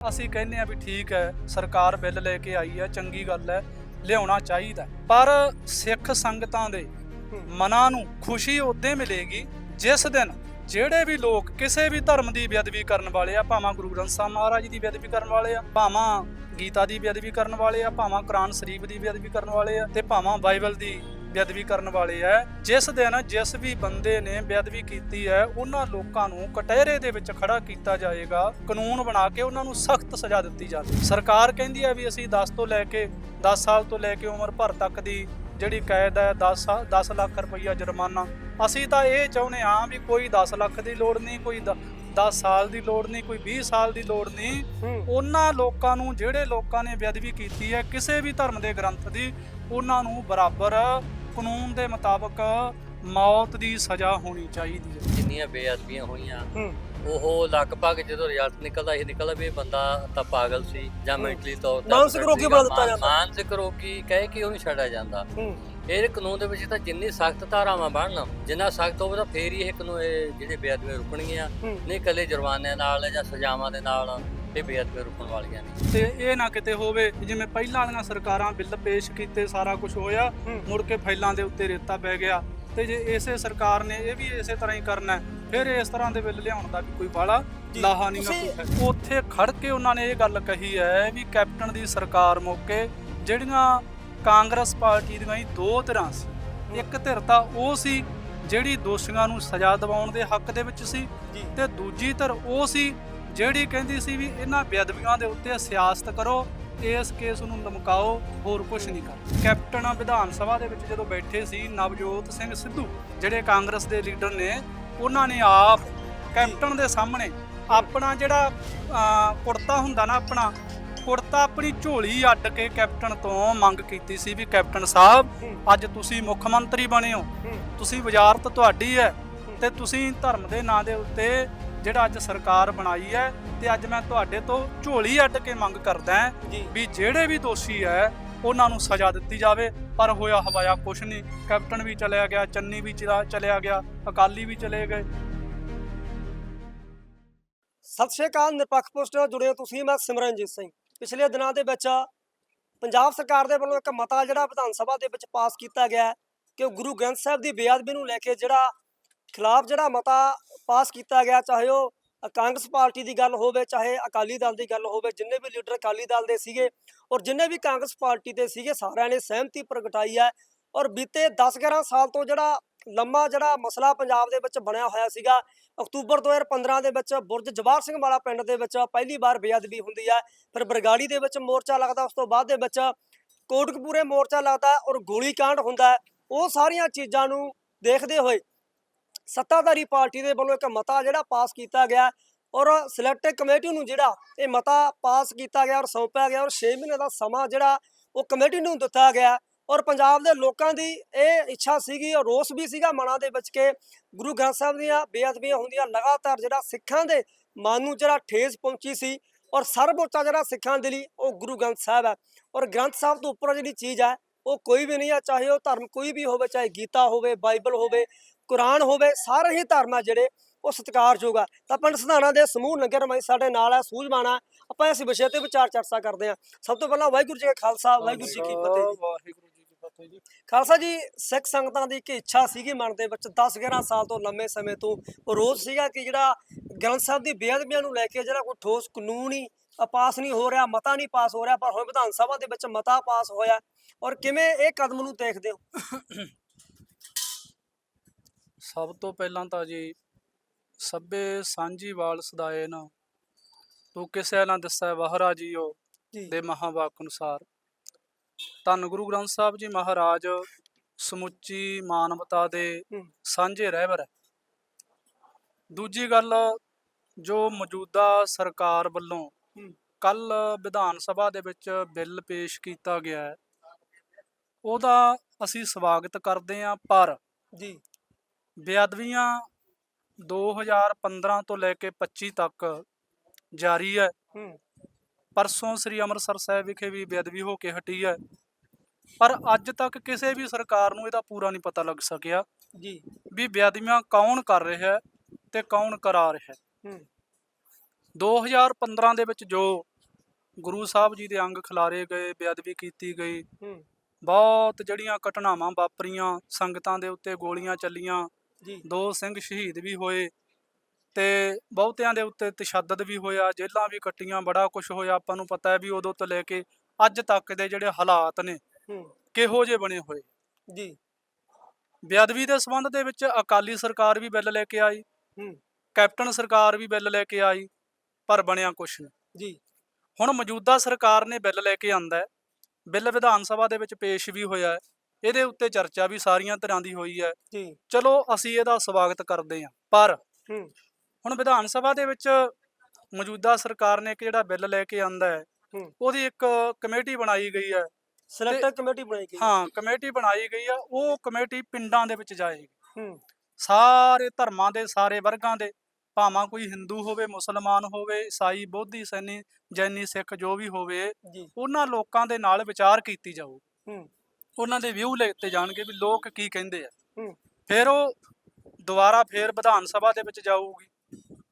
ਅਸੀਂ ਕਹਿੰਦੇ ਆ ਵੀ ਠੀਕ ਹੈ, ਸਰਕਾਰ ਬਿੱਲ ਲੈ ਕੇ ਆਈ ਹੈ, ਚੰਗੀ ਗੱਲ ਹੈ, ਲਿਆਉਣਾ ਚਾਹੀਦਾ ਪਰ ਸਿੱਖ ਸੰਗਤਾਂ ਦੇ ਮਨਾਂ ਨੂੰ ਖੁਸ਼ੀ ਉਦੋਂ ਮਿਲੇਗੀ, ਜਿਸ ਦਿਨ ਜਿਹੜੇ ਵੀ ਲੋਕ ਕਿਸੇ ਵੀ ਧਰਮ ਦੀ ਬੇਅਦਬੀ ਕਰਨ ਵਾਲੇ ਆ, ਭਾਵੇਂ ਗੁਰੂ ਗ੍ਰੰਥ ਸਾਹਿਬ ਮਹਾਰਾਜ ਦੀ ਬੇਅਦਬੀ ਕਰਨ ਵਾਲੇ ਆ, ਭਾਵੇਂ ਗੀਤਾ ਦੀ ਬੇਅਦਬੀ ਕਰਨ ਵਾਲੇ ਆ, ਭਾਵੇਂ ਕੁਰਾਨ ਸ਼ਰੀਫ ਦੀ ਬੇਅਦਬੀ ਕਰਨ ਵਾਲੇ ਆ ਤੇ ਭਾਵੇਂ ਬਾਈਬਲ ਦੀ ਬੇਅਦਬੀ ਕਰਨ ਵਾਲੇ ਆ ਜਿਸ ਦਿਨ ਜਿਸ ਵੀ ਬੰਦੇ ਨੇ ਬੇਅਦਬੀ ਕੀਤੀ ਹੈ ਉਹਨਾਂ ਲੋਕਾਂ ਨੂੰ ਕਟਹਿਰੇ ਦੇ ਵਿੱਚ ਖੜਾ ਕੀਤਾ ਜਾਏਗਾ। ਕਾਨੂੰਨ ਬਣਾ ਕੇ ਉਹਨਾਂ ਨੂੰ ਸਖਤ ਸਜ਼ਾ ਦਿੱਤੀ ਜਾਵੇ। ਸਰਕਾਰ ਕਹਿੰਦੀ ਹੈ ਵੀ ਅਸੀਂ 10 ਤੋਂ ਲੈ ਕੇ 10 ਸਾਲ ਤੋਂ ਲੈ ਕੇ ਉਮਰ ਭਰ ਤੱਕ ਦੀ ਜਿਹੜੀ ਕੈਦ ਹੈ 10 10 ਲੱਖ ਰੁਪਈਆ ਜੁਰਮਾਨਾ। ਅਸੀਂ ਤਾਂ ਇਹ ਚਾਹੁੰਦੇ ਹਾਂ ਵੀ ਕੋਈ 10 ਲੱਖ ਦੀ ਲੋੜ ਨਹੀਂ ਕੋਈ 10 ਸਾਲ ਦੀ ਲੋੜ ਨਹੀਂ ਕੋਈ 20 ਸਾਲ ਦੀ ਲੋੜ ਨਹੀਂ। ਉਹਨਾਂ ਲੋਕਾਂ ਨੂੰ ਜਿਹੜੇ ਲੋਕਾਂ ਨੇ ਬੇਅਦਬੀ ਕੀਤੀ ਹੈ ਕਿਸੇ ਵੀ ਧਰਮ ਦੇ ਗ੍ਰੰਥ ਦੀ ਉਹਨਾਂ ਨੂੰ ਬਰਾਬਰ ਕਾਨੂੰਨ ਦੇ ਮੁਤਾਬਕ ਮੌਤ ਦੀ ਸਜ਼ਾ ਹੋਣੀ ਚਾਹੀਦੀ ਹੈ। ਜਿੰਨੀਆਂ ਬੇਅਦਬੀਆਂ ਹੋਈਆਂ ਉਹ ਲਗਭਗ ਜਦੋਂ ਰਿਜ਼ਲਟ ਨਿਕਲਦਾ ਇਹ ਨਿਕਲਦਾ ਵੀ ਇਹ ਬੰਦਾ ਤਾਂ ਪਾਗਲ ਸੀ ਜਾਂ ਮੈਂਟਲੀ ਤੌਰ ਤੇ ਮਾਨਸਿਕ ਰੋਗੀ ਬਣਾ ਦਿੱਤਾ ਜਾਂਦਾ। ਮਾਨਸਿਕ ਰੋਗੀ ਕਹਿ ਕੇ ਉਹਨੂੰ ਛੱਡਿਆ ਜਾਂਦਾ। ਇਹ ਕਾਨੂੰਨ ਦੇ ਵਿੱਚ ਤਾਂ ਜਿੰਨੀ ਸਖਤ ਧਾਰਾਵਾਂ ਬਣਨ ਜਿੰਨਾ ਸਖਤ ਹੋਵੇ ਤਾਂ ਫੇਰ ਹੀ ਇਹ ਕਾਨੂੰਨ ਇਹ ਜਿਹੜੇ ਬੇਅਦਬੀਆਂ ਰੁਕਣਗੀਆਂ। ਨਹੀਂ ਕੱਲੇ ਜੁਰਮਾਨਿਆਂ ਨਾਲ ਜਾਂ ਸਜ਼ਾਵਾਂ ਦੇ ਨਾਲ ਇਹ ਬੇਅਦਬੀਆਂ ਰੁਕਣ ਵਾਲੀਆਂ ਨਹੀਂ ਤੇ ਇਹ ਨਾ ਕਿਤੇ ਹੋਵੇ ਜਿਵੇਂ ਪਹਿਲਾਂ ਵਾਲੀਆਂ ਸਰਕਾਰਾਂ ਬਿੱਲ ਪੇਸ਼ ਕੀਤੇ ਸਾਰਾ ਕੁਝ ਹੋਇਆ ਮੁੜ ਕੇ ਫਾਈਲਾਂ ਦੇ ਉੱਤੇ ਰੇਤਾ ਪੈ ਗਿਆ। ਤੇ ਜੇ ਇਸੇ ਸਰਕਾਰ ਨੇ ਇਹ ਵੀ ਇਸੇ ਤਰ੍ਹਾਂ ਹੀ ਕਰਨਾ ਹੈ, ਫਿਰ ਇਸ ਤਰ੍ਹਾਂ ਦੇ ਬਿੱਲ ਲਿਆਉਣ ਦਾ ਵੀ ਕੋਈ ਬਾਲਾ ਲਾਹਾ ਨਹੀਂ ਤੁਸੀਂ- ਉੱਥੇ ਖੜ ਕੇ ਉਹਨਾਂ ਨੇ ਇਹ ਗੱਲ ਕਹੀ ਹੈ ਵੀ ਕੈਪਟਨ ਦੀ ਸਰਕਾਰ ਮੌਕੇ ਜਿਹੜੀਆਂ ਕਾਂਗਰਸ ਪਾਰਟੀ ਦੀਆਂ ਹੀ ਦੋ ਧਿਰਾਂ ਸੀ ਇੱਕ ਧਿਰ ਤਾਂ ਉਹ ਸੀ ਜਿਹੜੀ ਦੋਸ਼ੀਆਂ ਨੂੰ ਸਜ਼ਾ ਦਿਵਾਉਣ ਦੇ ਹੱਕ ਦੇ ਵਿੱਚ ਸੀ ਜੀ। ਤੇ ਦੂਜੀ ਧਿਰ ਉਹ ਸੀ ਜਿਹੜੀ ਕਹਿੰਦੀ ਸੀ ਵੀ ਇਹਨਾਂ ਬੇਅਦਬੀਆਂ ਦੇ ਉੱਤੇ ਸਿਆਸਤ ਕਰੋ ਇਸ ਕੇਸ ਨੂੰ ਲਮਕਾਓ ਹੋਰ ਕੁਝ ਨਹੀਂ ਕਰ। ਕੈਪਟਨ ਵਿਧਾਨ ਸਭਾ ਦੇ ਵਿੱਚ ਜਦੋਂ ਬੈਠੇ ਸੀ ਨਵਜੋਤ ਸਿੰਘ ਸਿੱਧੂ ਜਿਹੜੇ ਕਾਂਗਰਸ ਦੇ ਲੀਡਰ ਨੇ ਉਹਨਾਂ ਨੇ ਆਪ ਕੈਪਟਨ ਦੇ ਸਾਹਮਣੇ ਆਪਣਾ ਜਿਹੜਾ ਕੁੜਤਾ ਹੁੰਦਾ ਨਾ ਆਪਣਾ ਕੁੜਤਾ ਆਪਣੀ ਝੋਲੀ ਅੱਡ ਕੇ ਕੈਪਟਨ ਤੋਂ ਮੰਗ ਕੀਤੀ ਸੀ ਵੀ ਕੈਪਟਨ ਸਾਹਿਬ ਅੱਜ ਤੁਸੀਂ ਮੁੱਖ ਮੰਤਰੀ ਬਣੇ ਹੋ। ਤੁਸੀਂ ਵਜ਼ਾਰਤ ਤੁਹਾਡੀ ਹੈ ਤੇ ਤੁਸੀਂ ਧਰਮ ਦੇ ਨਾਂ ਦੇ ਉੱਤੇ ਜਿਹੜਾ ਅੱਜ ਸਰਕਾਰ ਬਣਾਈ ਹੈ ਤੇ ਅੱਜ ਮੈਂ ਤੁਹਾਡੇ ਤੋਂ ਝੋਲੀ ਅੱਡ ਕੇ ਮੰਗ ਕਰਦਾ। ਵੀ ਜਿਹੜੇ ਵੀ ਦੋਸ਼ੀ ਹੈ ਉਹਨਾਂ ਨੂੰ ਸਜ਼ਾ ਦਿੱਤੀ ਜਾਵੇ ਪਰ ਹੋਇਆ ਹਵਾਇਆ ਕੁਛ ਨਹੀਂ। ਕੈਪਟਨ ਵੀ ਚਲਿਆ ਗਿਆ ਚੰਨੀ ਵੀ ਚਲਾ- ਚਲਿਆ ਗਿਆ ਅਕਾਲੀ ਵੀ ਚਲੇ ਗਏ। ਸਤਿ ਸ਼੍ਰੀ ਅਕਾਲ ਨਿਰਪੱਖ ਪੋਸਟ ਨਾਲ ਜੁੜੇ ਹੋ ਤੁਸੀਂ ਮੈਂ ਸਿਮਰਨਜੀਤ ਸਿੰਘ। ਪਿਛਲੇ ਦਿਨਾਂ ਦੇ ਵਿੱਚ ਪੰਜਾਬ ਸਰਕਾਰ ਦੇ ਵੱਲੋਂ ਇੱਕ ਮਤਾ ਜਿਹੜਾ ਵਿਧਾਨ ਸਭਾ ਦੇ ਵਿੱਚ ਪਾਸ ਕੀਤਾ ਗਿਆ ਕਿ ਗੁਰੂ ਗ੍ਰੰਥ ਸਾਹਿਬ ਦੀ ਬੇਅਦਬੀ ਨੂੰ ਲੈ ਕੇ ਜਿਹੜਾ ਖਿਲਾਫ ਜਿਹੜਾ ਮਤਾ ਪਾਸ ਕੀਤਾ ਗਿਆ, ਚਾਹੇ ਉਹ ਕਾਂਗਰਸ ਪਾਰਟੀ ਦੀ ਗੱਲ ਹੋਵੇ, ਚਾਹੇ ਅਕਾਲੀ ਦਲ ਦੀ ਗੱਲ ਹੋਵੇ, ਜਿੰਨੇ ਵੀ ਲੀਡਰ ਅਕਾਲੀ ਦਲ ਦੇ ਸੀਗੇ ਔਰ ਜਿੰਨੇ ਵੀ ਕਾਂਗਰਸ ਪਾਰਟੀ ਦੇ ਸੀਗੇ, ਸਾਰਿਆਂ ਨੇ ਸਹਿਮਤੀ ਪ੍ਰਗਟਾਈ ਹੈ ਔਰ ਬੀਤੇ 10-11 ਸਾਲ ਤੋਂ ਜਿਹੜਾ ਲੰਮਾ ਜਿਹੜਾ ਮਸਲਾ ਪੰਜਾਬ ਦੇ ਵਿੱਚ ਬਣਿਆ ਹੋਇਆ ਸੀਗਾ, ਅਕਤੂਬਰ 2015 ਦੇ ਵਿੱਚ ਬੁਰਜ ਜਵਾਹਰ ਸਿੰਘ ਵਾਲਾ ਪਿੰਡ ਦੇ ਵਿੱਚ ਪਹਿਲੀ ਵਾਰ ਬੇਅਦਬੀ ਹੁੰਦੀ ਹੈ, ਫਿਰ ਬਰਗਾੜੀ ਦੇ ਵਿੱਚ ਮੋਰਚਾ ਲੱਗਦਾ, ਉਸ ਤੋਂ ਬਾਅਦ ਦੇ ਵਿੱਚ ਕੋਟਕਪੂਰੇ ਮੋਰਚਾ ਲੱਗਦਾ ਔਰ ਗੋਲੀकांड ਹੁੰਦਾ ਉਹ ਸਾਰੀਆਂ ਚੀਜ਼ਾਂ ਨੂੰ ਦੇਖਦੇ ਹੋਏ ਸੱਤਾਧਾਰੀ ਪਾਰਟੀ ਦੇ ਵੱਲੋਂ ਇੱਕ ਮਤਾ ਜਿਹੜਾ ਪਾਸ ਕੀਤਾ ਗਿਆ ਔਰ ਸਿਲੈਕਟਿਵ ਕਮੇਟੀ ਨੂੰ ਜਿਹੜਾ ਇਹ ਮਤਾ ਪਾਸ ਕੀਤਾ ਗਿਆ ਔਰ ਸੌਂਪਿਆ ਗਿਆ ਔਰ 6 ਮਹੀਨੇ ਦਾ ਸਮਾਂ ਜਿਹੜਾ ਉਹ ਕਮੇਟੀ ਨੂੰ ਦਿੱਤਾ ਗਿਆ ਔਰ ਪੰਜਾਬ ਦੇ ਲੋਕਾਂ ਦੀ ਇਹ ਇੱਛਾ ਸੀਗੀ ਔਰ ਰੋਸ ਵੀ ਸੀਗਾ ਮਨਾਂ ਦੇ ਵਿੱਚ ਕਿ ਗੁਰੂ ਗ੍ਰੰਥ ਸਾਹਿਬ ਦੀਆਂ ਬੇਅਦਬੀਆਂ ਹੁੰਦੀਆਂ ਲਗਾਤਾਰ ਜਿਹੜਾ ਸਿੱਖਾਂ ਦੇ ਮਨ ਨੂੰ ਜਿਹੜਾ ਠੇਸ ਪਹੁੰਚੀ ਸੀ ਔਰ ਸਰਵਉੱਚਾ ਜਿਹੜਾ ਸਿੱਖਾਂ ਦੇ ਲਈ ਉਹ ਗੁਰੂ ਗ੍ਰੰਥ ਸਾਹਿਬ ਹੈ ਔਰ ਗ੍ਰੰਥ ਸਾਹਿਬ ਤੋਂ ਉੱਪਰ ਜਿਹੜੀ ਚੀਜ਼ ਹੈ ਉਹ ਕੋਈ ਵੀ ਨਹੀਂ ਹੈ, ਚਾਹੇ ਉਹ ਧਰਮ ਕੋਈ ਵੀ ਹੋਵੇ, ਚਾਹੇ ਗੀਤਾ ਹੋਵੇ, ਬਾਈਬਲ ਹੋਵੇ ਕੁਰਾਨ ਹੋਵੇ ਸਾਰੇ ਹੀ ਧਰਮ ਆ ਜਿਹੜੇ ਉਹ ਸਤਿਕਾਰਯੋਗ ਆ। ਤਾਂ ਪਿੰਡ ਸਧਾਣਾ ਦੇ ਸਮੂਹ ਨਗਰ ਰਮਾਈ ਸਾਡੇ ਨਾਲ ਹੈ ਸੂਝਵਾਨ ਆਪਾਂ ਇਸ ਵਿਸ਼ੇ ਤੇ ਵਿਚਾਰ ਚਰਚਾ ਕਰਦੇ ਹਾਂ ਸਭ ਤੋਂ ਪਹਿਲਾਂ ਵਾਹਿਗੁਰੂ ਜੀ ਕਾ ਖਾਲਸਾ ਵਾਹਿਗੁਰੂ ਜੀ ਕੀ ਫਤਿਹ। ਵਾਹਿਗੁਰੂ ਜੀ ਕੀ ਫਤਿਹ ਜੀ। ਖਾਲਸਾ ਜੀ ਸਿੱਖ ਸੰਗਤਾਂ ਦੀ ਇੱਕ ਇੱਛਾ ਸੀਗੀ ਮਨ ਦੇ ਵਿੱਚ। 10-11 ਸਾਲ ਤੋਂ ਲੰਮੇ ਸਮੇਂ ਤੋਂ ਉਹ ਰੋਜ਼ ਸੀਗਾ ਕਿ ਜਿਹੜਾ ਗ੍ਰੰਥ ਸਾਹਿਬ ਦੀ ਬੇਅਦਬੀਆਂ ਨੂੰ ਲੈ ਕੇ ਜਿਹੜਾ ਕੋਈ ਠੋਸ ਕਾਨੂੰਨ ਹੀ ਪਾਸ ਨਹੀਂ ਹੋ ਰਿਹਾ ਮਤਾ ਨਹੀਂ ਪਾਸ ਹੋ ਰਿਹਾ ਪਰ ਹੁਣ ਵਿਧਾਨ ਸਭਾ ਦੇ ਵਿੱਚ ਮਤਾ ਪਾਸ ਹੋਇਆ। ਔਰ ਕਿਵੇਂ ਇਹ ਕਦਮ ਨੂੰ ਦੇਖਦੇ ਹੋ? ਸਭ ਤੋਂ ਪਹਿਲਾਂ ਤਾਂ ਜੀ ਸਭੇ ਸਾਂਝੀ ਵਾਲ ਸਦਾਏ ਨਾ ਤੂੰ ਕਿਸੇ ਨਾ ਦੱਸੈ ਵਹਰਾ ਜੀਓ ਦੇ ਮਹਾਵਾਕ ਅਨੁਸਾਰ ਧੰਨ ਗੁਰੂ ਗ੍ਰੰਥ ਸਾਹਿਬ ਜੀ ਮਹਾਰਾਜ ਸਮੁੱਚੀ ਮਾਨਵਤਾ ਦੇ। ਸਾਂਝੇ ਰਹਿਬਰ ਹੈ ਦੂਜੀ ਗੱਲ ਜੋ ਮੌਜੂਦਾ ਸਰਕਾਰ ਵੱਲੋਂ। ਕੱਲ ਵਿਧਾਨ ਸਭਾ ਦੇ ਵਿੱਚ ਬਿੱਲ ਪੇਸ਼ ਕੀਤਾ ਗਿਆ ਹੈ ਉਹਦਾ ਅਸੀਂ ਸਵਾਗਤ ਕਰਦੇ ਹਾਂ ਪਰ ਜੀ ਬੇਅਦਬੀਆਂ 2015 ਤੋਂ ਲੈ ਕੇ 25 ਤੱਕ ਜਾਰੀ ਹੈ। ਪਰਸੋਂ ਸ੍ਰੀ ਅੰਮ੍ਰਿਤਸਰ ਸਾਹਿਬ ਵਿਖੇ ਵੀ ਬੇਅਦਬੀ ਹੋ ਕੇ ਹਟੀ ਹੈ। ਪਰ ਅੱਜ ਤੱਕ ਕਿਸੇ ਵੀ ਸਰਕਾਰ ਨੂੰ ਇਹਦਾ ਪੂਰਾ ਨਹੀਂ ਪਤਾ ਲੱਗ ਸਕਿਆ ਜੀ। ਵੀ ਬੇਅਦਬੀਆਂ ਕੌਣ ਕਰ ਰਿਹਾ ਹੈ ਤੇ ਕੌਣ ਕਰਾ ਰਿਹਾ ਹੈ। ਹੂੰ। 2015 ਦੇ ਵਿੱਚ ਜੋ ਗੁਰੂ ਸਾਹਿਬ ਜੀ ਦੇ ਅੰਗ ਖਿਲਾਰੇ ਗਏ ਬੇਅਦਬੀ ਕੀਤੀ ਗਈ ਬਹੁਤ ਜਿਹੜੀਆਂ ਘਟਨਾਵਾਂ ਵਾਪਰੀਆਂ ਸੰਗਤਾਂ ਦੇ ਉੱਤੇ ਗੋਲੀਆਂ ਚੱਲੀਆਂ ਜੀ। ਦੋ ਸਿੰਘ ਸ਼ਹੀਦ ਵੀ ਹੋਏ ਤੇ ਬਹੁਤਿਆਂ ਦੇ ਉੱਤੇ ਤਸ਼ੱਦਦ ਵੀ ਹੋਇਆ ਜੇਲ੍ਹਾਂ ਵੀ ਕੱਟੀਆਂ ਬੜਾ ਕੁਝ ਹੋਇਆ। ਆਪਾਂ ਨੂੰ ਪਤਾ ਹੈ ਵੀ ਉਦੋਂ ਤੋਂ ਲੈ ਕੇ ਅੱਜ ਤੱਕ ਦੇ ਜਿਹੜੇ ਹਾਲਾਤ ਨੇ ਕਿਹੋ ਜਿਹੇ ਬਣੇ ਹੋਏ? ਜੀ। ਬੇਅਦਬੀ ਦੇ ਸੰਬੰਧ ਦੇ ਵਿੱਚ ਅਕਾਲੀ ਸਰਕਾਰ ਵੀ ਬਿੱਲ ਲੈ ਕੇ ਆਈ ਕੈਪਟਨ ਸਰਕਾਰ ਵੀ ਬਿੱਲ ਲੈ ਕੇ ਆਈ ਪਰ ਬਣਿਆ ਕੁਛ ਨਹੀਂ। ਜੀ। ਹੁਣ ਮੌਜੂਦਾ ਸਰਕਾਰ ਨੇ ਬਿੱਲ ਲੈ ਕੇ ਆਂਦਾ ਹੈ। ਬਿੱਲ ਵਿਧਾਨ ਸਭਾ ਦੇ ਵਿੱਚ ਪੇਸ਼ ਵੀ ਹੋਇਆ ਹੈ। ਇਹਦੇ ਉੱਤੇ ਚਰਚਾ ਵੀ ਸਾਰੀਆਂ ਤਰ੍ਹਾਂ ਦੀ ਹੋਈ ਹੈ। ਜੀ। ਚਲੋ ਅਸੀਂ ਇਹਦਾ ਸਵਾਗਤ ਕਰਦੇ ਹਾਂ। ਪਰ ਹੁਣ ਵਿਧਾਨ ਸਭਾ ਦੇ ਵਿੱਚ ਮੌਜੂਦਾ ਸਰਕਾਰ ਨੇ ਇੱਕ ਜਿਹੜਾ ਬਿੱਲ ਲੈ ਕੇ ਆਂਦਾ ਹੈ ਉਹਦੀ ਇੱਕ ਕਮੇਟੀ ਬਣਾਈ ਗਈ ਹੈ। ਸਿਲੈਕਟਰ ਕਮੇਟੀ ਬਣਾਈ ਗਈ ਹਾਂ। ਕਮੇਟੀ ਬਣਾਈ ਗਈ ਆ ਉਹ ਕਮੇਟੀ ਪਿੰਡਾਂ ਦੇ ਵਿੱਚ ਜਾਏਗੀ। ਸਾਰੇ ਧਰਮਾਂ ਦੇ ਸਾਰੇ ਵਰਗਾਂ ਦੇ ਭਾਵੇਂ ਕੋਈ ਹਿੰਦੂ ਹੋਵੇ ਮੁਸਲਮਾਨ ਹੋਵੇ ਈਸਾਈ ਬੋਧੀ ਸੈਨੀ ਜੈਨੀ ਸਿੱਖ ਜੋ ਵੀ ਹੋਵੇ ਉਹਨਾਂ ਲੋਕਾਂ ਦੇ ਨਾਲ ਵਿਚਾਰ ਕੀਤੀ ਜਾਊ। ਉਹਨਾਂ ਦੇ ਵਿਊ ਲਿੱਤੇ ਜਾਣਗੇ ਵੀ ਲੋਕ ਕੀ ਕਹਿੰਦੇ ਆ। ਹੂੰ। ਫਿਰ ਉਹ ਦੁਬਾਰਾ ਫੇਰ ਵਿਧਾਨ ਸਭਾ ਦੇ ਵਿੱਚ ਜਾਊਗੀ।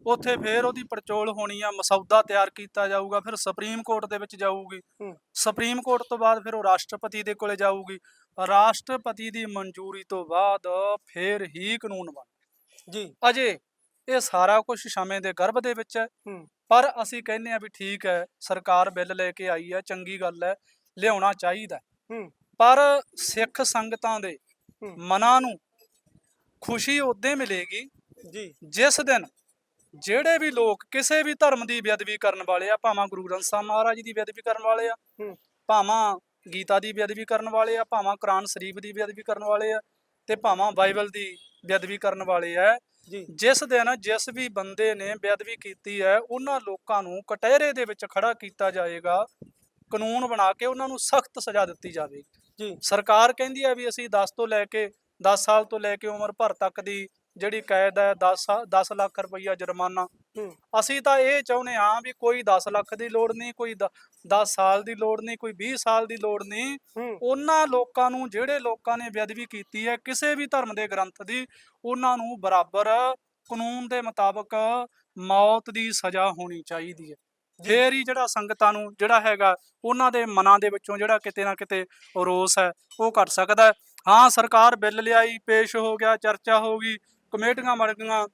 ਉੱਥੇ ਫੇਰ ਉਹਦੀ ਪੜਚੋਲ ਹੋਣੀ ਆ ਮਸੌਦਾ ਤਿਆਰ ਕੀਤਾ ਜਾਊਗਾ ਫਿਰ ਸੁਪਰੀਮ ਕੋਰਟ ਦੇ ਵਿੱਚ ਜਾਊਗੀ। ਸੁਪਰੀਮ ਕੋਰਟ ਤੋਂ ਬਾਅਦ ਫਿਰ ਉਹ ਰਾਸ਼ਟਰਪਤੀ ਦੇ ਕੋਲੇ ਜਾਊਗੀ। ਰਾਸ਼ਟਰਪਤੀ ਦੀ ਮਨਜ਼ੂਰੀ ਤੋਂ ਬਾਅਦ ਫੇਰ ਹੀ ਕਾਨੂੰਨ ਬਣ ਜੀ। ਅਜੇ ਇਹ ਸਾਰਾ ਕੁਝ ਸਮੇਂ ਦੇ ਗਰਭ ਦੇ ਵਿੱਚ ਹੈ। ਪਰ ਅਸੀਂ ਕਹਿੰਦੇ ਆ ਵੀ ਠੀਕ ਹੈ ਸਰਕਾਰ ਬਿੱਲ ਲੈ ਕੇ ਆਈ ਹੈ ਚੰਗੀ ਗੱਲ ਹੈ ਲਿਆਉਣਾ ਚਾਹੀਦਾ ਪਰ ਸਿੱਖ ਸੰਗਤਾਂ ਦੇ। ਮਨਾਂ ਨੂੰ ਖੁਸ਼ੀ ਉਦੋਂ ਮਿਲੇਗੀ ਜੀ। ਜਿਸ ਦਿਨ ਜਿਹੜੇ ਵੀ ਲੋਕ ਕਿਸੇ ਵੀ ਧਰਮ ਦੀ ਬੇਅਦਬੀ ਕਰਨ ਵਾਲੇ ਆ ਭਾਵੇਂ ਗੁਰੂ ਗ੍ਰੰਥ ਸਾਹਿਬ ਮਹਾਰਾਜ ਜੀ ਦੀ ਬੇਅਦਬੀ ਕਰਨ ਵਾਲੇ ਆ ਭਾਵੇਂ ਗੀਤਾ ਦੀ ਬੇਅਦਬੀ ਕਰਨ ਵਾਲੇ ਆ ਭਾਵੇਂ ਕੁਰਾਨ ਸ਼ਰੀਫ ਦੀ ਬੇਅਦਬੀ ਕਰਨ ਵਾਲੇ ਆ ਤੇ ਭਾਵੇਂ ਬਾਈਬਲ ਦੀ ਬੇਅਦਬੀ ਕਰਨ ਵਾਲੇ ਆ। ਜਿਸ ਦਿਨ ਜਿਸ ਵੀ ਬੰਦੇ ਨੇ ਬੇਅਦਬੀ ਕੀਤੀ ਹੈ ਉਹਨਾਂ ਲੋਕਾਂ ਨੂੰ ਕਟਹਿਰੇ ਦੇ ਵਿੱਚ ਖੜਾ ਕੀਤਾ ਜਾਏਗਾ ਕਾਨੂੰਨ ਬਣਾ ਕੇ ਉਹਨਾਂ ਨੂੰ ਸਖਤ ਸਜ਼ਾ ਦਿੱਤੀ ਜਾਵੇਗੀ। ਜੀ ਸਰਕਾਰ ਕਹਿੰਦੀ ਹੈ ਵੀ ਅਸੀਂ 10 ਤੋਂ ਲੈ ਕੇ 10 ਸਾਲ ਤੋਂ ਲੈ ਕੇ ਉਮਰ ਭਰ ਤੱਕ ਦੀ ਜਿਹੜੀ ਕੈਦ ਹੈ 10 10 ਲੱਖ ਰੁਪਈਆ ਜੁਰਮਾਨਾ। ਅਸੀਂ ਤਾਂ ਇਹ ਚਾਹੁੰਦੇ ਹਾਂ ਵੀ ਕੋਈ 10 ਲੱਖ ਦੀ ਲੋੜ ਨਹੀਂ ਕੋਈ 10 ਸਾਲ ਦੀ ਲੋੜ ਨਹੀਂ ਕੋਈ 20 ਸਾਲ ਦੀ ਲੋੜ ਨਹੀਂ। ਉਹਨਾਂ ਲੋਕਾਂ ਨੂੰ ਜਿਹੜੇ ਲੋਕਾਂ ਨੇ ਬੇਅਦਬੀ ਕੀਤੀ ਹੈ ਕਿਸੇ ਵੀ ਧਰਮ ਦੇ ਗ੍ਰੰਥ ਦੀ ਉਹਨਾਂ ਨੂੰ ਬਰਾਬਰ ਕਾਨੂੰਨ ਦੇ ਮੁਤਾਬਕ ਮੌਤ ਦੀ ਸਜ਼ਾ ਹੋਣੀ ਚਾਹੀਦੀ ਹੈ। ਫੇਰ ਹੀ ਜਿਹੜਾ ਸੰਗਤਾਂ ਨੂੰ ਜਿਹੜਾ ਹੈਗਾ ਉਹਨਾਂ ਦੇ ਮਨਾਂ ਦੇ ਵਿੱਚੋਂ ਜਿਹੜਾ ਕਿਤੇ ਨਾ ਕਿਤੇ ਰੋਸ ਹੈ ਉਹ ਘਟ ਸਕਦਾ ਹੈ। ਸਰਕਾਰ ਬਿੱਲ ਲਿਆਈ ਪੇਸ਼ ਹੋ ਗਿਆ ਚਰਚਾ ਹੋ ਗਈ ਕਮੇਟੀਆਂ ਬਣ ਗਈਆਂ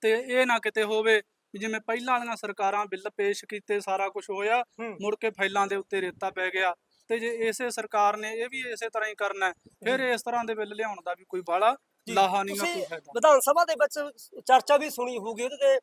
ਤੇ ਇਹ ਨਾ ਕਿਤੇ ਹੋਵੇ ਜਿਵੇਂ ਪਹਿਲਾਂ ਵਾਲੀਆਂ ਸਰਕਾਰਾਂ ਬਿੱਲ ਪੇਸ਼ ਕੀਤੇ ਸਾਰਾ ਕੁਝ ਹੋਇਆ ਮੁੜ ਕੇ ਫਾਈਲਾਂ ਦੇ ਉੱਤੇ ਰੇਤਾ ਪੈ ਗਿਆ ਤੇ ਜੇ ਇਸੇ ਸਰਕਾਰ ਨੇ ਇਹ ਵੀ ਇਸੇ ਤਰ੍ਹਾਂ ਹੀ ਕਰਨਾ ਫਿਰ ਇਸ ਤਰ੍ਹਾਂ ਦੇ ਬਿੱਲ ਲਿਆਉਣ ਦਾ ਵੀ ਕੋਈ ਬਾਲਾ ਲਾਹਾ ਨਹੀਂ ਕੋਈ ਫਾਇਦਾ। ਵਿਧਾਨ ਸਭਾ ਦੇ ਵਿੱਚ ਚਰਚਾ ਵੀ ਸੁਣੀ ਹੋਊਗੀ ਉਹਦੇ ਤੇ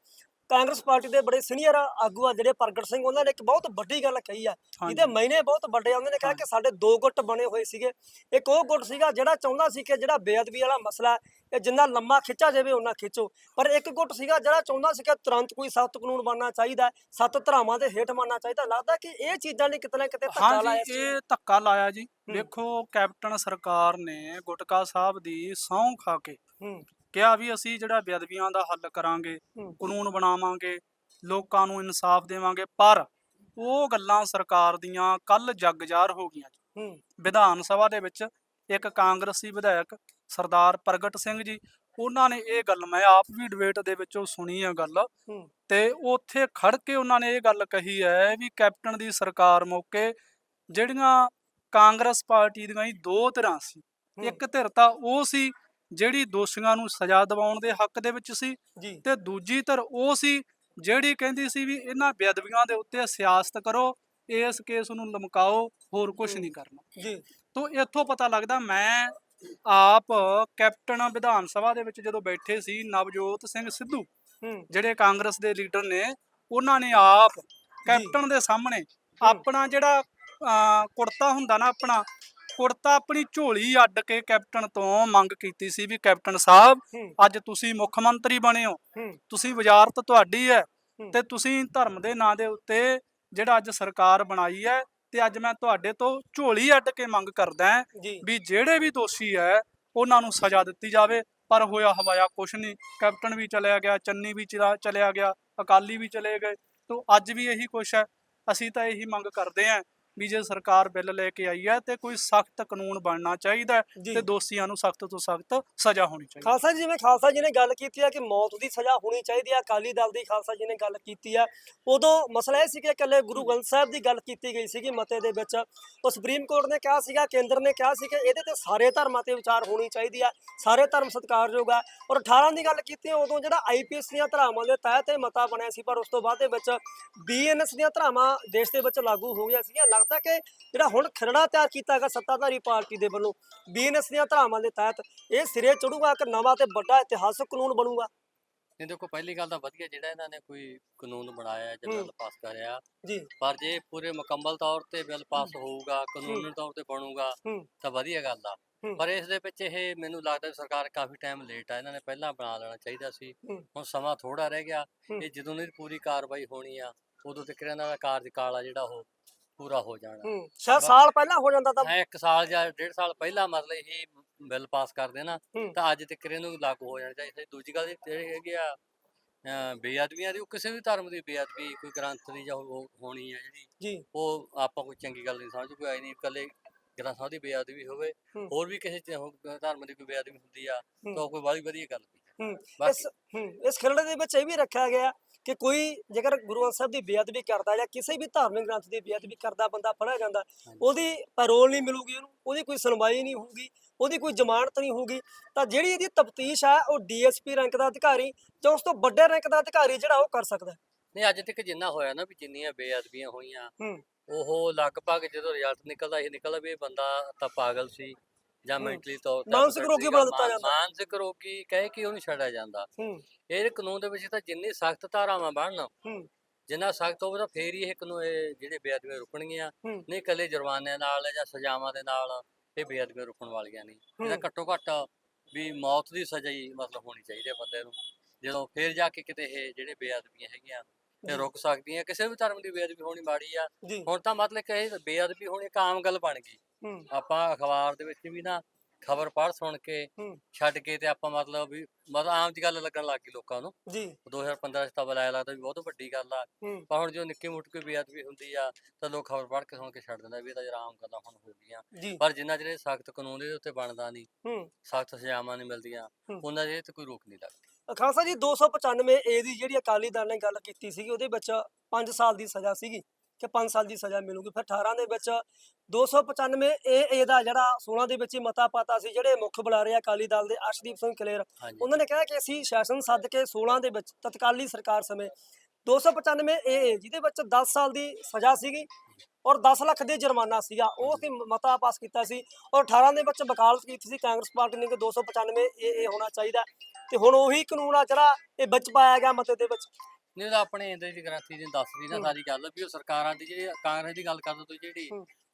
ਕਾਂਗਰਸ ਪਾਰਟੀ ਦੇ ਬੜੇ ਸੀਨੀਅਰ ਆਗੂ ਆ ਜਿਹੜੇ ਪ੍ਰਗਟ ਸਿੰਘ ਉਹਨਾਂ ਨੇ ਇੱਕ ਬਹੁਤ ਵੱਡੀ ਗੱਲ ਕਹੀ ਆ। ਇਹਦੇ ਮਾਇਨੇ ਬਹੁਤ ਵੱਡੇ ਆ। ਉਹਨਾਂ ਨੇ ਕਿਹਾ ਕਿ ਸਾਡੇ ਦੋ ਗੁੱਟ ਬਣੇ ਹੋਏ ਸੀਗੇ। ਇੱਕ ਉਹ ਗੁੱਟ ਸੀਗਾ ਜਿਹੜਾ ਚਾਹੁੰਦਾ ਸੀ ਕਿ ਜਿਹੜਾ ਬੇਅਦਬੀ ਵਾਲਾ ਮਸਲਾ ਇਹ ਜਿੰਨਾ ਲੰਮਾ ਖਿੱਚਾ ਜਾਵੇ ਉਹਨਾਂ ਖਿੱਚੋ। ਪਰ ਇੱਕ ਗੁੱਟ ਸੀਗਾ ਜਿਹੜਾ ਚਾਹੁੰਦਾ ਸੀ ਕਿ ਤੁਰੰਤ ਕੋਈ ਸਖਤ ਕਾਨੂੰਨ ਬਣਨਾ ਚਾਹੀਦਾ ਸੱਤ ਧਰਾਵਾਂ ਦੇ ਹੇਠ ਮੰਨਣਾ ਚਾਹੀਦਾ। ਲੱਗਦਾ ਕਿ ਇਹ ਚੀਜ਼ਾਂ ਨੇ ਕਿਤੇ ਨਾ ਕਿਤੇ ਧੱਕਾ ਲਾਇਆ ਨੂੰ। ਇਹ ਧੱਕਾ ਲਾਇਆ ਜੀ। ਵੇਖੋ ਕੈਪਟਨ ਸਰਕਾਰ ਨੇ ਗੁਟਕਾ ਸਾਹਿਬ ਦੀ ਸਹੁੰ ਖਾ ਕੇ ਹੂੰ। ਕਿਹਾ ਵੀ ਅਸੀਂ ਜਿਹੜਾ ਬੇਅਦਬੀਆਂ ਦਾ ਹੱਲ ਕਰਾਂਗੇ ਕਾਨੂੰਨ ਬਣਾਵਾਂਗੇ ਲੋਕਾਂ ਨੂੰ ਇਨਸਾਫ ਦੇਵਾਂਗੇ ਪਰ ਉਹ ਗੱਲਾਂ ਸਰਕਾਰ ਦੀਆਂ ਕੱਲ ਜਗਜਾਰ ਹੋ ਗਈਆਂ ਜੀ। ਵਿਧਾਨ ਸਭਾ ਦੇ ਵਿੱਚ ਇੱਕ ਕਾਂਗਰਸੀ ਵਿਧਾਇਕ ਸਰਦਾਰ ਪ੍ਰਗਟ ਸਿੰਘ ਜੀ ਉਹਨਾਂ ਨੇ ਇਹ ਗੱਲ ਮੈਂ ਆਪ ਵੀ ਡਿਬੇਟ ਦੇ ਵਿੱਚੋਂ ਸੁਣੀ ਆ ਗੱਲ। ਤੇ ਉੱਥੇ ਖੜ ਕੇ ਉਹਨਾਂ ਨੇ ਇਹ ਗੱਲ ਕਹੀ ਹੈ ਵੀ ਕੈਪਟਨ ਦੀ ਸਰਕਾਰ ਮੌਕੇ ਜਿਹੜੀਆਂ ਕਾਂਗਰਸ ਪਾਰਟੀ ਦੀਆਂ ਹੀ ਦੋ ਧਿਰਾਂ ਸੀ। ਇੱਕ ਧਿਰ ਤਾਂ ਉਹ ਸੀ ਜਿਹੜੀ ਦੋਸ਼ੀਆਂ ਨੂੰ ਸਜ਼ਾ ਦਿਵਾਉਣ ਦੇ ਹੱਕ ਦੇ ਵਿੱਚ ਸੀ ਤੇ ਦੂਜੀ ਧਿਰ ਉਹ ਸੀ ਜਿਹੜੀ ਕਹਿੰਦੀ ਸੀ ਵੀ ਇਹਨਾਂ ਬੇਅਦਬੀਆਂ ਦੇ ਉੱਤੇ ਸਿਆਸਤ ਕਰੋ ਇਸ ਕੇਸ ਨੂੰ ਲਮਕਾਓ ਹੋਰ ਕੁਝ। ਨਹੀਂ ਕਰਨਾ। ਜੀ। ਤੋਂ ਇੱਥੋਂ ਪਤਾ ਲੱਗਦਾ ਮੈਂ ਆਪ ਕੈਪਟਨ ਵਿਧਾਨ ਸਭਾ ਦੇ ਵਿੱਚ ਜਦੋਂ ਬੈਠੇ ਸੀ ਨਵਜੋਤ ਸਿੰਘ ਸਿੱਧੂ ਜਿਹੜੇ ਕਾਂਗਰਸ ਦੇ ਲੀਡਰ ਨੇ ਉਹਨਾਂ ਨੇ ਆਪ ਕੈਪਟਨ ਦੇ ਸਾਹਮਣੇ ਆਪਣਾ ਜਿਹੜਾ ਕੁੜਤਾ ਹੁੰਦਾ ਨਾ ਆਪਣਾ ਕੁੜਤਾ ਆਪਣੀ ਝੋਲੀ ਅੱਡ ਕੇ ਕੈਪਟਨ ਤੋਂ ਮੰਗ ਕੀਤੀ ਸੀ ਵੀ ਕੈਪਟਨ ਸਾਹਿਬ ਅੱਜ ਤੁਸੀਂ ਮੁੱਖ ਮੰਤਰੀ ਬਣੇ ਹੋ। ਤੁਸੀਂ ਵਜ਼ਾਰਤ ਤੁਹਾਡੀ ਹੈ। ਤੇ ਤੁਸੀਂ ਧਰਮ ਦੇ ਨਾਂ ਦੇ ਉੱਤੇ ਜਿਹੜਾ ਅੱਜ ਸਰਕਾਰ ਬਣਾਈ ਹੈ ਤੇ ਅੱਜ ਮੈਂ ਤੁਹਾਡੇ ਤੋਂ ਝੋਲੀ ਅੱਡ ਕੇ ਮੰਗ ਕਰਦਾ ਵੀ ਜਿਹੜੇ ਵੀ ਦੋਸ਼ੀ ਹੈ ਉਹਨਾਂ ਨੂੰ ਸਜ਼ਾ ਦਿੱਤੀ ਜਾਵੇ। ਪਰ ਹੋਇਆ ਹਵਾਇਆ ਕੁਛ ਨਹੀਂ। ਕੈਪਟਨ ਵੀ ਚਲਿਆ ਗਿਆ ਚੰਨੀ ਵੀ ਚਲਾ- ਚਲਿਆ ਗਿਆ ਅਕਾਲੀ ਵੀ ਚਲੇ ਗਏ। ਤੋਂ ਅੱਜ ਵੀ ਇਹੀ ਕੁਛ ਹੈ। ਅਸੀਂ ਤਾਂ ਇਹੀ ਮੰਗ ਕਰਦੇ ਹਾਂ ਵੀ ਜੇ ਸਰਕਾਰ ਬਿੱਲ ਲੈ ਕੇ ਆਈ ਹੈ ਤੇ ਕੋਈ ਸਖਤ ਕਾਨੂੰਨ ਬਣਨਾ ਚਾਹੀਦਾ ਹੈ। ਤੇ ਦੋਸ਼ੀਆਂ ਨੂੰ ਸਖਤ ਤੋਂ ਸਖਤ ਸਜ਼ਾ ਹੋਣੀ ਚਾਹੀਦੀ ਹੈ। ਖਾਲਸਾ ਜੀ ਜਿਵੇਂ ਖਾਲਸਾ ਜੀ ਨੇ ਗੱਲ ਕੀਤੀ ਹੈ ਕਿ ਮੌਤ ਦੀ ਸਜ਼ਾ ਹੋਣੀ ਚਾਹੀਦੀ ਹੈ ਅਕਾਲੀ ਦਲ ਦੀ ਖਾਲਸਾ ਜੀ ਨੇ ਗੱਲ ਕੀਤੀ ਹੈ। ਉਦੋਂ ਮਸਲਾ ਇਹ ਸੀ ਕਿ ਇਕੱਲੇ ਗੁਰੂ ਗ੍ਰੰਥ ਸਾਹਿਬ ਦੀ ਗੱਲ ਕੀਤੀ ਗਈ ਸੀਗੀ ਮਤੇ ਦੇ ਵਿੱਚ। ਉਹ ਸੁਪਰੀਮ ਕੋਰਟ ਨੇ ਕਿਹਾ ਸੀਗਾ ਕੇਂਦਰ ਨੇ ਕਿਹਾ ਸੀ ਕਿ ਇਹਦੇ ਤੇ ਸਾਰੇ ਧਰਮਾਂ ਤੇ ਵਿਚਾਰ ਹੋਣੀ ਚਾਹੀਦੀ ਹੈ ਸਾਰੇ ਧਰਮ ਸਤਿਕਾਰਯੋਗ ਆ ਔਰ 18 ਦੀ ਗੱਲ ਕੀਤੀ ਹੈ ਉਦੋਂ ਜਿਹੜਾ ਆਈਪੀਐਸ ਦੀਆਂ ਧਰਾਵਾਂ ਦੇ ਤਹਿਤ ਇਹ ਮਤਾ ਬਣਿਆ ਸੀ ਪਰ ਉਸ ਤੋਂ ਬਾਅਦ ਦੇ ਵਿੱਚ ਬੀਐਨਐਸ ਦੀਆਂ ਧਰਾਵਾਂ ਦੇਸ਼ ਦੇ ਵਿੱਚ ਲਾਗੂ ਹੋ ਗਈਆਂ ਸੀਗੀਆਂ ਲੱਗਦਾ ਕਿ ਜਿਹੜਾ ਹੁਣ ਖਰੜਾ ਤਿਆਰ ਕੀਤਾ ਗਿਆ ਸੱਤਾਧਾਰੀ ਪਾਰਟੀ ਦੇ ਵੱਲੋਂ ਬੀਐਨਐਸ ਦੀਆਂ ਧਰਾਵਾਂ ਦੇ ਤਹਿਤ ਇਹ ਸਿਰੇ ਚੜੂਗਾ ਕਿ ਨਵਾਂ ਤੇ ਵੱਡਾ ਇਤਿਹਾਸਕ ਕਾਨੂੰਨ ਬਣੂਗਾ ਇਹ ਦੇਖੋ ਪਹਿਲੀ ਗੱਲ ਤਾਂ ਵਧੀਆ ਜਿਹੜਾ ਇਹਨਾਂ ਨੇ ਕੋਈ ਕਾਨੂੰਨ ਬਣਾਇਆ ਹੈ ਜਾਂ ਹੂੰ। ਬਿੱਲ ਪਾਸ ਕਰਿਆ ਜੀ ਪਰ ਜੇ ਪੂਰੇ ਮੁਕੰਮਲ ਤੌਰ ਤੇ ਬਿੱਲ ਪਾਸ ਹੋਊਗਾ ਕਾਨੂੰਨੀ ਤੌਰ ਤੇ ਬਣੂਗਾ। ਤਾਂ ਵਧੀਆ ਗੱਲ ਆ। ਪਰ ਇਸ ਦੇ ਵਿੱਚ ਇਹ ਮੈਨੂੰ ਲੱਗਦਾ ਸਰਕਾਰ ਕਾਫੀ ਟਾਈਮ ਲੇਟ ਆ ਇਹਨਾਂ ਨੇ ਪਹਿਲਾਂ ਬਣਾ ਲੈਣਾ ਚਾਹੀਦਾ ਸੀ। ਹੁਣ ਸਮਾਂ ਥੋੜਾ ਰਹਿ ਗਿਆ। ਇਹ ਜਦੋਂ ਦੀ ਪੂਰੀ ਕਾਰਵਾਈ ਹੋਣੀ ਆ ਉਦੋਂ ਤੱਕ ਇਹਨਾਂ ਦਾ ਕਾਰਜਕਾਲ ਆ ਜਿਹੜਾ ਉਹ ਪੂਰਾ ਹੋ ਜਾਣਾ ਹੂੰ ਸ਼ਾਇਦ ਸਾਲ ਪਹਿਲਾਂ ਹੋ ਜਾਂਦਾ ਤਾਂ ਹੈ ਇੱਕ ਸਾਲ ਜਾਂ ਡੇਢ ਸਾਲ ਪਹਿਲਾਂ ਮਤਲਬ ਇਹ ਬਿੱਲ ਪਾਸ ਕਰ ਦੇਣਾ ਹੂੰ। ਤਾਂ ਅੱਜ ਤੱਕ ਇਹਨੂੰ ਲਾਗੂ ਹੋ ਜਾਣਾ ਚਾਹੀਦਾ ਸੀ। ਦੂਜੀ ਗੱਲ ਇਹ ਜਿਹੜੇ ਹੈਗੇ ਆ ਅਹ ਬੇਅਦਬੀਆਂ ਦੀ ਉਹ ਕਿਸੇ ਵੀ ਧਰਮ ਦੀ ਬੇਅਦਬੀ ਕੋਈ ਗ੍ਰੰਥ ਦੀ ਜਾਂ ਉਹ ਹੋਣੀ ਆ ਜਿਹੜੀ ਜੀ ਉਹ ਆਪਾਂ ਕੋਈ ਚੰਗੀ ਗੱਲ ਨਹੀਂ ਸਮਝ ਕੋਈ ਆਈ ਨਹੀਂ ਇਕੱਲੇ ਗ੍ਰੰਥ ਦੀ ਬੇਅਦਬੀ ਹੋਵੇ ਹੂੰ। ਹੋਰ ਵੀ ਕਿਸੇ ਚ ਧਰਮ ਦੀ ਕੋਈ ਬੇਅਦਬੀ ਹੁੰਦੀ ਆ ਹੂੰ। ਤਾਂ ਉਹ ਕੋਈ ਬੜੀ ਵਧੀਆ ਗੱਲ ਨਹੀਂ ਹੂੰ ਇਸ ਹੂੰ ਇਸ ਖਰੜੇ ਦੇ ਵਿੱਚ ਇਹ ਵੀ ਰੱਖਿਆ ਗਿਆ ਕਿ ਕੋਈ ਜੇਕਰ ਗੁਰੂ ਗ੍ਰੰਥ ਸਾਹਿਬ ਦੀ ਬੇਅਦਬੀ ਕਰਦਾ ਜਾਂ ਕਿਸੇ ਵੀ ਧਾਰਮਿਕ ਗ੍ਰੰਥ ਦੀ ਬੇਅਦਬੀ ਕਰਦਾ ਬੰਦਾ ਫੜਿਆ ਜਾਂਦਾ। ਉਹਦੀ ਪੈਰੋਲ ਨਹੀਂ ਮਿਲੂਗੀ ਉਹਨੂੰ ਉਹਦੀ ਕੋਈ ਸੁਣਵਾਈ ਨਹੀਂ ਹੋਊਗੀ ਉਹਦੀ ਕੋਈ ਜ਼ਮਾਨਤ ਨਹੀਂ ਹੋਊਗੀ ਤਾਂ ਜਿਹੜੀ ਇਹਦੀ ਤਫਤੀਸ਼ ਹੈ ਉਹ ਡੀਐਸਪੀ ਰੈਂਕ ਦਾ ਅਧਿਕਾਰੀ ਜਾਂ ਉਸ ਤੋਂ ਵੱਡੇ ਰੈਂਕ ਦਾ ਅਧਿਕਾਰੀ ਜਿਹੜਾ ਉਹ ਕਰ ਸਕਦਾ। ਨਹੀਂ ਅੱਜ ਤੱਕ ਜਿੰਨਾ ਹੋਇਆ ਨਾ ਵੀ ਜਿੰਨੀਆਂ ਬੇਅਦਬੀਆਂ ਹੋਈਆਂ ਉਹ ਲਗਭਗ ਜਦੋਂ ਰਿਜ਼ਲਟ ਨਿਕਲਦਾ ਇਹ ਨਿਕਲਦਾ ਵੀ ਇਹ ਬੰਦਾ ਤਾਂ ਪਾਗਲ ਸੀ ਜਾਂ। ਮੈਂਟਲੀ ਤੌਰ ਤੇ ਮਾਨਸਿਕ ਰੋਗੀ ਬਣਾ ਦਿੱਤਾ ਜਾਂਦਾ। ਮਾਨਸਿਕ ਰੋਗੀ ਕਹਿ ਕੇ ਉਹਨੂੰ ਛੱਡਿਆ ਜਾਂਦਾ ਹੂੰ ਇਹ ਕਾਨੂੰਨ ਦੇ ਵਿੱਚ ਤਾਂ ਜਿੰਨੀ ਸਖਤ ਧਾਰਾਵਾਂ ਬਣਨ ਹੂੰ ਜਿੰਨਾ ਸਖਤ ਹੋਵੇ ਤਾਂ ਫੇਰ ਹੀ ਇਹ ਕਾਨੂੰਨ ਇਹ ਜਿਹੜੇ ਬੇਅਦਬੀਆਂ ਰੁਕਣਗੀਆਂ। ਨਹੀਂ ਇਕੱਲੇ ਜੁਰਮਾਨੇ ਨਾਲ ਜਾਂ ਸਜ਼ਾਵਾਂ ਦੇ ਨਾਲ ਇਹ ਬੇਅਦਬੀਆਂ ਰੁਕਣ ਵਾਲੀਆਂ ਨਹੀਂ ਇਹਦਾ। ਘੱਟੋ ਘੱਟ ਵੀ ਮੌਤ ਦੀ ਸਜ਼ਾ ਹੀ ਮਤਲਬ ਹੋਣੀ ਚਾਹੀਦੀ ਹੈ ਬੰਦੇ ਨੂੰ ਜਦੋਂ ਫੇਰ ਜਾ ਕੇ ਕਿਤੇ ਇਹ ਜਿਹੜੇ ਬੇਅਦਬੀਆਂ ਹੈਗੀਆਂ ਇਹ ਰੁਕ ਸਕਦੀਆਂ ਕਿਸੇ ਵੀ ਧਰਮ ਦੀ ਬੇਅਦਬੀ ਹੋਣੀ ਮਾੜੀ ਆ। ਜੀ। ਹੁਣ ਤਾਂ ਮਤਲਬ ਕਿ ਇਹ ਬੇਅਦਬੀ ਹੋਣੀ ਇੱਕ ਆਮ ਗੱਲ ਬਣ ਗਈ। ਹੂੰ। ਆਪਾਂ ਅਖਬਾਰ ਦੇ ਵਿੱਚ ਵੀ ਨਾ ਖਬਰ ਪੜ੍ਹ ਸੁਣ ਕੇ ਹੂੰ। ਛੱਡ ਕੇ ਤੇ ਆਪਾਂ ਮਤਲਬ ਵੀ ਮਤਲਬ ਆਮ ਜੀ ਗੱਲ ਲੱਗਣ ਲੱਗ ਗਈ ਲੋਕਾਂ ਨੂੰ। ਜੀ। 2015 ਚ ਤਾਂ ਬੁਲਾਇਆ ਲੱਗਦਾ ਵੀ ਬਹੁਤ ਵੱਡੀ ਗੱਲ ਆ। ਹੂੰ। ਪਰ ਹੁਣ ਜੋ ਨਿੱਕੀ ਮੁੱਟ ਕੋਈ ਬੇਅਦਬੀ ਹੁੰਦੀ ਆ ਤਾਂ ਲੋਕ ਖਬਰ ਪੜ੍ਹ ਕੇ ਸੁਣ ਕੇ ਛੱਡ ਦਿੰਦਾ ਵੀ ਇਹ ਤਾਂ ਜਰਾ ਆਮ ਗੱਲਾਂ ਹੁਣ ਹੋ ਗਈਆਂ। ਜੀ। ਪਰ ਜਿੰਨਾ ਜਿਹੜੇ ਸਖਤ ਕਾਨੂੰਨ ਇਹਦੇ ਉੱਤੇ ਬਣਦਾ ਨਹੀਂ ਹੂੰ। ਸਖਤ ਸਜ਼ਾਵਾਂ ਨਹੀਂ ਮਿਲਦੀਆਂ ਹੂੰ। ਉਹਨਾਂ ਦੇ ਤੇ ਕੋਈ ਰੋਕ ਨਹੀਂ ਲੱਗਦੀ। ਖਾਲਸਾ ਜੀ 295 ਏ ਦੀ ਜਿਹੜੀ ਅਕਾਲੀ ਦਲ ਨੇ ਗੱਲ ਕੀਤੀ ਸੀਗੀ ਉਹਦੇ ਵਿੱਚ 5 ਸਾਲ ਦੀ ਸਜ਼ਾ ਸੀਗੀ ਕਿ 5 ਸਾਲ ਦੀ ਸਜ਼ਾ ਮਿਲੂਗੀ। ਫਿਰ 18 ਦੇ ਵਿੱਚ 295 ਏ ਏ ਦਾ ਜਿਹੜਾ 16 ਦੇ ਵਿੱਚ ਹੀ ਮਤਾ ਪਾਤਾ ਸੀ ਜਿਹੜੇ ਮੁੱਖ ਬੁਲਾਰੇ ਆ ਅਕਾਲੀ ਦਲ ਦੇ ਅਰਸ਼ਦੀਪ ਸਿੰਘ ਕਲੇਰ ਹਾਂਜੀ। ਉਹਨਾਂ ਨੇ ਕਿਹਾ ਕਿ ਅਸੀਂ ਸੈਸ਼ਨ ਸੱਦ ਕੇ 16 ਦੇ ਵਿੱਚ ਤਤਕਾਲੀ ਸਰਕਾਰ ਸਮੇਂ 295 ਏ ਏ ਜਿਹਦੇ ਵਿੱਚ 10 ਸਾਲ ਦੀ ਸਜ਼ਾ ਸੀਗੀ ਔਰ 10 ਲੱਖ ਦੇ ਜੁਰਮਾਨਾ ਸੀਗਾ ਉਹ ਅਸੀਂ ਮਤਾ ਪਾਸ ਕੀਤਾ ਸੀ ਔਰ 18 ਦੇ ਵਿੱਚ ਵਕਾਲਤ ਕੀਤੀ ਸੀ ਕਾਂਗਰਸ ਪਾਰਟੀ ਨੇ ਕਿ 295 ਏ ਏ ਹੋਣਾ ਚਾਹੀਦਾ ਤੇ ਹੁਣ ਉਹੀ ਕਾਨੂੰਨ ਆ ਜਿਹੜਾ ਇਹ ਵਿੱਚ ਪਾਇਆ ਗਿਆ ਮਤੇ ਦੇ ਵਿੱਚ। ਨਹੀਂ ਤਾਂ ਆਪਣੇ ਇੰਦਰ ਦੀ ਗ੍ਰੰਥੀ ਜੀ ਦੱਸਦੀ ਨਾ। ਸਾਰੀ ਗੱਲ ਵੀ ਉਹ ਸਰਕਾਰਾਂ ਦੀ ਜਿਹੜੀ ਕਾਂਗਰਸ ਦੀ ਗੱਲ ਕਰਦੇ ਤੁਸੀਂ ਜਿਹੜੀ।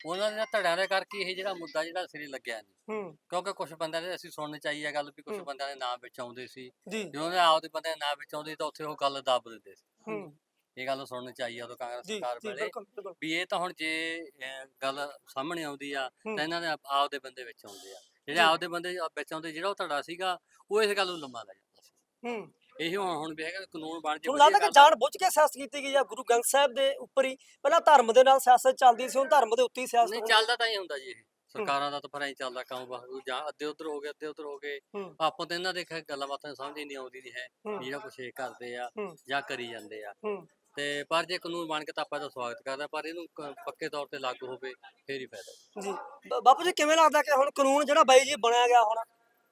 ਉਹਨਾਂ ਦੇ ਧੜਿਆਂ ਦੇ ਕਰਕੇ ਇਹ ਜਿਹੜਾ ਮੁੱਦਾ ਜਿਹੜਾ ਸਿਰੇ ਲੱਗਿਆ ਨਹੀਂ ਕਿਉਂਕਿ ਕੁਝ ਬੰਦਿਆਂ ਦੇ ਅਸੀਂ ਸੁਣਨ ਚ ਆਈ ਹੈ ਗੱਲ ਵੀ ਕੁਝ। ਬੰਦਿਆਂ ਦੇ ਨਾਂ ਵਿੱਚ ਆਉਂਦੇ ਸੀ। ਜਦੋਂ ਦੇ ਆਪਦੇ ਬੰਦਿਆਂ ਦੇ ਨਾਂ ਵਿੱਚ ਆਉਂਦੇ ਤਾਂ ਉੱਥੇ ਉਹ ਗੱਲ ਦੱਬ ਦਿੰਦੇ ਸੀ। ਇਹ ਗੱਲ ਸੁਣਨ ਚ ਆਈ ਆ ਉਦੋਂ ਕਾਂਗਰਸ ਜੀ ਸਰਕਾਰ ਜੀ ਵੇਲੇ ਬਿਲਕੁਲ ਬਿਲਕੁਲ। ਵੀ ਇਹ ਤਾਂ ਹੁਣ ਜੇ ਅਹ, ਗੱਲ ਸਾਹਮਣੇ ਆਉਂਦੀ ਆ ਹੂੰ। ਤਾਂ ਇਹਨਾਂ ਦੇ ਆਪ- ਆਪਦੇ ਬੰਦੇ ਵਿੱਚ ਆਉਂਦੇ ਆ। ਜਿਹੜੇ ਜੀ। ਆਪਦੇ ਬੰਦੇ ਵਿੱਚ ਆਉਂਦੇ ਜਿਹੜਾ ਉਹ ਧੜਾ ਸੀਗਾ ਉਹ ਇਸ ਗੱਲ ਨੂੰ ਲੰਮਾ ਲੈ ਜਾਂਦਾ ਸੀ। ਹੂੰ। ਇਹ ਹੁਣ ਹੁਣ ਵੀ ਹੈਗਾ ਕਾਨੂੰਨ ਬਣ ਜੇ ਤੁਹਾਨੂੰ ਲੱਗਦਾ ਕਿ। ਜਾਣ ਬੁੱਝ ਕੇ ਸਿਆਸਤ ਕੀਤੀ ਗਈ ਆ ਗੁਰੂ ਗ੍ਰੰਥ ਸਾਹਿਬ ਦੇ ਉੱਪਰ ਹੀ। ਪਹਿਲਾਂ ਧਰਮ ਦੇ ਨਾਲ ਸਿਆਸਤ ਚੱਲਦੀ ਸੀ ਹੁਣ ਧਰਮ ਦੇ ਉੱਤੇ ਹੀ ਸਿਆਸਤ ਨਹੀਂ ਹੋਣੀ। ਚੱਲਦਾ ਤਾਂ ਹੀ ਹੁੰਦਾ ਜੀ ਇਹ। ਸਰਕਾਰਾਂ ਦਾ ਤਾਂ ਫਿਰ ਐਂ ਚੱਲਦਾ ਕੰਮ ਬਸ ਉਹ ਜਾਂ ਅੱਧੇ ਉਧਰ ਹੋ ਗਏ ਅੱਧੇ ਉਧਰ ਹੋ ਗਏ। ਹੂੰ। ਆਪਾਂ ਤਾਂ ਇਹਨਾਂ ਦੇ ਖੈਰ ਗੱਲਾਂ ਬਾਤਾਂ ਸਮਝ ਹੀ ਨਹੀਂ ਆਉਂਦੀ ਨਹੀਂ ਹੈ। ਜਿਹੜਾ ਕੁਛ ਇਹ ਕਰਦੇ ਆ ਹੂੰ। ਜਾਂ ਕਰੀ ਜਾਂਦੇ ਆ। ਹੂੰ। ਤੇ ਪਰ ਜੇ ਕਾਨੂੰਨ ਬਣ ਕੇ ਤਾਂ ਆਪਾਂ ਇਹਦਾ ਸਵਾਗਤ ਕਰਦੇ ਪਰ ਇਹਨੂੰ ਕ- ਪੱਕੇ ਤੌਰ ਤੇ ਲਾਗੂ ਹੋਵੇ ਫੇਰ ਹੀ ਫਾਇਦਾ। ਜੀ। ਬ- ਬਾਪੂ ਜੀ ਕਿਵੇਂ ਲੱਗਦਾ ਕਿ ਹੁਣ ਕਾਨੂੰਨ ਜਿਹੜਾ ਬਾਈ ਜੀ ਬਣਿਆ ਗਿਆ ਹੁਣ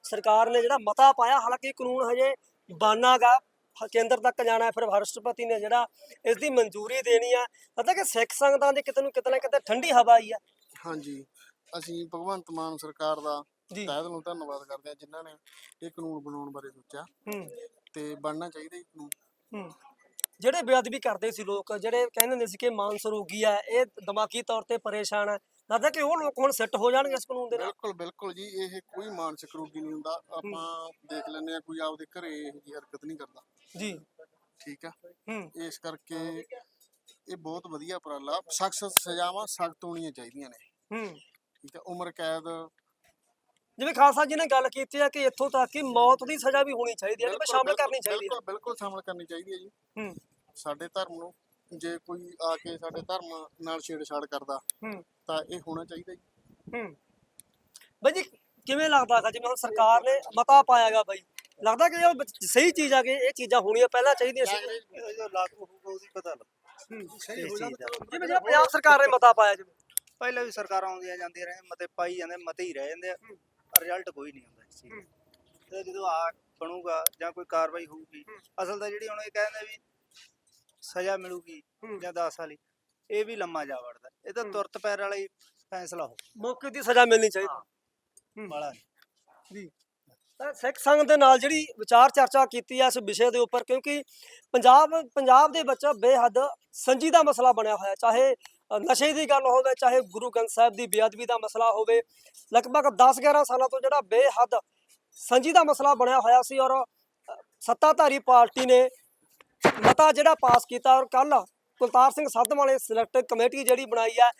ਸਰਕਾਰ ਨੇ ਜਿਹੜਾ ਮਤਾ ਪਾਇਆ ਹਾਲਾਂਕਿ ਕਾਨੂੰਨ ਹਜੇ ਬਣਾਗਾ ਕੇਂਦਰ ਤੱਕ ਜਾਣਾ ਹੈ, ਫਿਰ ਰਾਸ਼ਟਰਪਤੀ ਨੇ ਜਿਹੜਾ ਇਸ ਦੀ ਮਨਜ਼ੂਰੀ ਦੇਣੀ ਆ। ਪਤਾ ਕਿ ਸਿੱਖ ਸੰਗਤਾਂ ਦੇ ਕਿਤੇ ਨੂੰ ਕਿਤੇ ਨਾ ਕਿਤੇ ਠੰਡੀ ਹਵਾ ਆਈ ਆ। ਹਾਂਜੀ। ਅਸੀਂ ਭਗਵੰਤ ਮਾਨ ਸਰਕਾਰ ਦਾ ਜੀ। ਤਹਿ ਦਿਲੋਂ ਧੰਨਵਾਦ ਕਰਦੇ ਹਾਂ ਜਿਨ੍ਹਾਂ ਨੇ ਇਹ ਕਾਨੂੰਨ ਬਣਾਉਣ ਬਾਰੇ ਸੋਚਿਆ। ਹੂੰ। ਤੇ ਬਣਨਾ ਚਾਹੀਦਾ ਇਹ ਕਾਨੂੰਨ। ਹੂੰ। ਜਿਹੜੇ ਬੇਅਦਬੀ ਕਰਦੇ ਸੀ ਲੋਕ ਜਿਹੜੇ ਕਹਿੰਦੇ ਹੁੰਦੇ ਸੀ ਕਿ ਮਾਨਸ ਰੋਗੀ ਆ ਇਹ ਦਿਮਾਗੀ ਤੌਰ ਤੇ ਪਰੇਸ਼ਾਨ ਹੈ ਲੱਗਦਾ ਕਿ ਉਹ ਲੋਕ ਹੁਣ ਸੈੱਟ ਹੋ ਜਾਣਗੇ ਇਸ ਕਾਨੂੰਨ ਦੇ ਨਾਲ। ਬਿਲਕੁਲ ਬਿਲਕੁਲ ਜੀ ਇਹ ਕੋਈ ਮਾਨਸਿਕ ਰੋਗੀ ਨਹੀਂ ਹੁੰਦਾ। ਆਪਾਂ ਦੇਖ ਲੈਂਦੇ ਆ ਕੋਈ ਆਪਦੇ ਘਰੇ ਇਹੋ ਜਿਹੀ ਹਰਕਤ ਨਹੀਂ ਕਰਦਾ। ਜੀ। ਠੀਕ ਆ? ਹੂੰ। ਇਸ ਕਰਕੇ ਇਹ ਬਹੁਤ ਵਧੀਆ ਉਪਰਾਲਾ ਸਖਤ ਸਜ਼ਾਵਾਂ ਸਖਤ ਹੋਣੀਆਂ ਚਾਹੀਦੀਆਂ ਨੇ। ਹੂੰ। ਠੀਕ ਆ ਉਮਰ ਕੈਦ ਜਿਵੇਂ ਖਾਲਸਾ ਜੀ ਨੇ ਗੱਲ ਕੀਤੀ ਹੈ ਕਿ ਇੱਥੋਂ ਤੱਕ ਕਿ ਮੌਤ ਦੀ ਸਜ਼ਾ ਵੀ ਹੋਣੀ ਚਾਹੀਦੀ ਹੈ ਬਿਲਕੁਲ- ਸ਼ਾਮਲ ਕਰਨੀ ਚਾਹੀਦੀ ਹੈ ਬਿਲਕੁਲ ਬਿਲਕੁਲ ਸ਼ਾਮਲ ਕਰਨੀ ਚਾਹੀਦੀ ਹੈ ਜੀ। ਹੂੰ। ਸਾਡੇ ਧਰਮ ਨੂੰ ਜੇ ਕੋਈ ਆ ਕੇ ਸਾਡੇ ਧਰਮ ਨਾਲ ਛੇੜਛਾੜ ਕਰਦਾ ਹੂੰ। ਤਾਂ ਇਹ ਹੋਣਾ ਚਾਹੀਦਾ ਜੀ। ਹੂੰ। ਬਾਈ ਜੀ ਕਿਵੇਂ ਲੱਗਦਾ ਹੈਗਾ? ਜਿਵੇਂ ਹੁਣ ਸਰਕਾਰ ਨੇ ਮਤਾ ਪਾਇਆਗਾ ਬਾਈ ਲੱਗਦਾ ਕਿ ਇਹ ਸਹੀ ਚੀਜ਼ ਆ ਕਿ ਇਹ ਚੀਜ਼ਾਂ ਹੋਣੀਆਂ ਪਹਿਲਾਂ ਚਾਹੀਦੀਆਂ ਸੀ? ਜੋ ਲਾਗੂ ਹੋਊਗਾ ਉਹਦੀ ਪਤਾ ਲੱਗ ਸਹੀ ਹੋ ਜਾਂਦਾ। ਜਿਵੇਂ ਜਿਹੜਾ ਪੰਜਾਬ ਸਰਕਾਰ ਨੇ ਮਤਾ ਪਾਇਆ ਜਿਵੇਂ। ਪਹਿਲਾਂ ਵੀ ਸਰਕਾਰਾਂ ਆਉਂਦੀਆਂ ਜਾਂਦੀਆਂ ਰਹੇ ਮਤੇ ਪਾਈ ਜਾਂਦੇ ਮਤੇ ਹੀ ਰਹਿ ਜਾਂਦੇ ਆ। ਰਿਜ਼ਲਟ ਕੋਈ ਨਹੀਂ ਹੁੰਦਾ ਇਸ ਚੀਜ਼ ਦਾ। ਤੇ ਜਦੋਂ ਆ ਬਣੂਗਾ ਜਾਂ ਕੋਈ ਕਾਰਵਾਈ ਹੋਊਗੀ ਅਸਲ ਤਾਂ ਜਿਹੜੀ ਹੁਣ ਇਹ ਕਹਿੰਦੇ ਵੀ ਸਜ਼ਾ ਮਿਲੂਗੀ ਜਾਂ 10 ਸਾਲੀ ਇਹ ਵੀ ਲੰਮਾ ਜਾ ਵੜਦਾ। ਇਹ ਤਾਂ ਤੁਰਤ ਪੈਰ ਵਾਲਾ ਹੀ ਫੈਸਲਾ ਹੋ ਮੌਕੇ ਦੀ ਸਜ਼ਾ ਮਿਲਣੀ ਚਾਹੀਦੀ। ਵਾਲਾ ਤਾਂ ਸਿੱਖ ਸੰਘ ਦੇ ਨਾਲ ਜਿਹੜੀ ਵਿਚਾਰ ਚਰਚਾ ਕੀਤੀ ਹੈ ਇਸ ਵਿਸ਼ੇ ਦੇ ਉੱਪਰ ਕਿਉਂਕਿ ਪੰਜਾਬ ਪੰਜਾਬ ਦੇ ਵਿੱਚ ਬੇਹੱਦ ਸੰਜੀਦਾ ਮਸਲਾ ਬਣਿਆ ਹੋਇਆ। ਚਾਹੇ ਨਸ਼ੇ ਦੀ ਗੱਲ ਹੋਵੇ ਚਾਹੇ ਗੁਰੂ ਗ੍ਰੰਥ ਸਾਹਿਬ ਦੀ ਬੇਅਦਬੀ ਦਾ ਮਸਲਾ ਹੋਵੇ ਲਗਭਗ 10-11 ਸਾਲਾਂ ਤੋਂ ਜਿਹੜਾ ਬੇਹੱਦ ਸੰਜੀਦਾ ਮਸਲਾ ਬਣਿਆ ਹੋਇਆ ਸੀ ਔਰ ਸੱਤਾਧਾਰੀ ਪਾਰਟੀ ਨੇ ਮਤਾ ਜਿਹੜਾ ਪਾਸ ਕੀਤਾ ਔਰ ਕੱਲ ਕੁਲਤਾਰ ਸਿੰਘ ਸੰਧਵਾਂ ਵਾਲੇ ਸਿਲੈਕਟ ਕਮੇਟੀ ਜਿਹੜੀ ਬਣਾਈ ਹੈ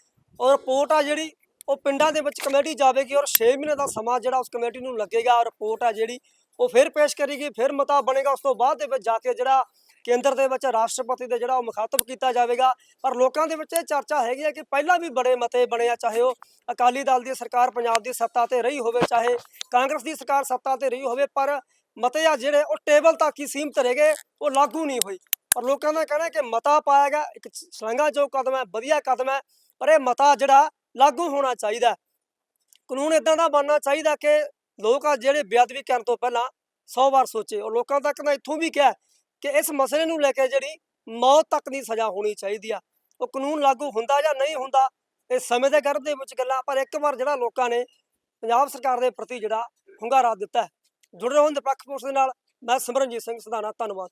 ਔਰ ਰਿਪੋਰਟ ਆ ਜਿਹੜੀ, ਉਹ ਪਿੰਡਾਂ ਦੇ ਵਿੱਚ ਕਮੇਟੀ ਜਾਵੇਗੀ ਔਰ 6 ਮਹੀਨੇ ਦਾ ਸਮਾਂ ਜਿਹੜਾ ਉਸ ਕਮੇਟੀ ਨੂੰ ਲੱਗੇਗਾ ਔਰ ਰਿਪੋਰਟ ਆ ਜਿਹੜੀ, ਉਹ ਫਿਰ ਪੇਸ਼ ਕਰੇਗੀ, ਫਿਰ ਮਤਾ ਬਣੇਗਾ, ਉਸ ਤੋਂ ਬਾਅਦ ਦੇ ਵਿੱਚ ਜਾ ਕੇ ਜਿਹੜਾ ਕੇਂਦਰ ਦੇ ਵਿੱਚ ਰਾਸ਼ਟਰਪਤੀ ਦੇ ਜਿਹੜਾ ਉਹ ਮੁਖਾਤਬ ਕੀਤਾ ਜਾਵੇਗਾ। ਪਰ ਲੋਕਾਂ ਦੇ ਵਿੱਚ ਇਹ ਚਰਚਾ ਹੈਗੀ ਹੈ ਕਿ ਪਹਿਲਾਂ ਵੀ ਬੜੇ ਮਤੇ ਬਣੇ ਆ, ਚਾਹੇ ਉਹ ਅਕਾਲੀ ਦਲ ਦੀ ਸਰਕਾਰ ਪੰਜਾਬ ਦੀ ਸੱਤਾ ਤੇ ਰਹੀ ਹੋਵੇ, ਚਾਹੇ ਕਾਂਗਰਸ ਦੀ ਸਰਕਾਰ ਸੱਤਾ ਤੇ ਰਹੀ ਹੋਵੇ, ਪਰ ਮਤੇ ਆ ਜਿਹੜੇ ਉਹ ਟੇਬਲ ਤੱਕ ਹੀ ਸੀਮਤ ਰਹਿ ਗਏ, ਉਹ ਲਾਗੂ ਨਹੀਂ ਹੋਈ ਪਰ ਲੋਕਾਂ ਦਾ ਕਹਿਣਾ ਕਿ ਮਤਾ ਪਾਇਆ ਗਿਆ, ਇੱਕ ਸ਼ਲਾਘਾ ਜੋ ਕਦਮ ਹੈ, ਵਧੀਆ ਕਦਮ ਹੈ, ਪਰ ਇਹ ਮਤਾ ਜਿਹੜਾ ਲਾਗੂ ਹੋਣਾ ਚਾਹੀਦਾ ਕਾਨੂੰਨ ਇਦਾਂ ਦਾ ਬਣਨਾ ਚਾਹੀਦਾ ਕਿ ਲੋਕ ਆ ਜਿਹੜੇ ਬੇਅਦਬੀ ਕਰਨ ਤੋਂ ਪਹਿਲਾਂ 100 ਵਾਰ ਸੋਚੇ। ਔਰ ਲੋਕਾਂ ਤੱਕ ਨਾ ਇੱਥੋਂ ਵੀ ਕਿਹਾ ਕਿ ਇਸ ਮਸਲੇ ਨੂੰ ਲੈ ਕੇ ਜਿਹੜੀ ਮੌਤ ਤੱਕ ਦੀ ਸਜ਼ਾ ਹੋਣੀ ਚਾਹੀਦੀ ਆ। ਉਹ ਕਾਨੂੰਨ ਲਾਗੂ ਹੁੰਦਾ ਜਾਂ ਨਹੀਂ ਹੁੰਦਾ, ਇਹ ਸਮੇਂ ਦੇ ਗਰਭ ਦੇ ਵਿੱਚ ਗੱਲਾਂ, ਪਰ ਇੱਕ ਵਾਰ ਜਿਹੜਾ ਲੋਕਾਂ ਨੇ ਪੰਜਾਬ ਸਰਕਾਰ ਦੇ ਪ੍ਰਤੀ ਜਿਹੜਾ ਹੁੰਗਾਰਾ ਦਿੱਤਾ ਜੁੜ ਰਹੋ ਨਿਰਪੱਖ ਪੋਸਟ ਦੇ ਨਾਲ। ਮੈਂ ਸਿਮਰਨਜੀਤ ਸਿੰਘ ਸਧਾਨਾ ਧੰਨਵਾਦ।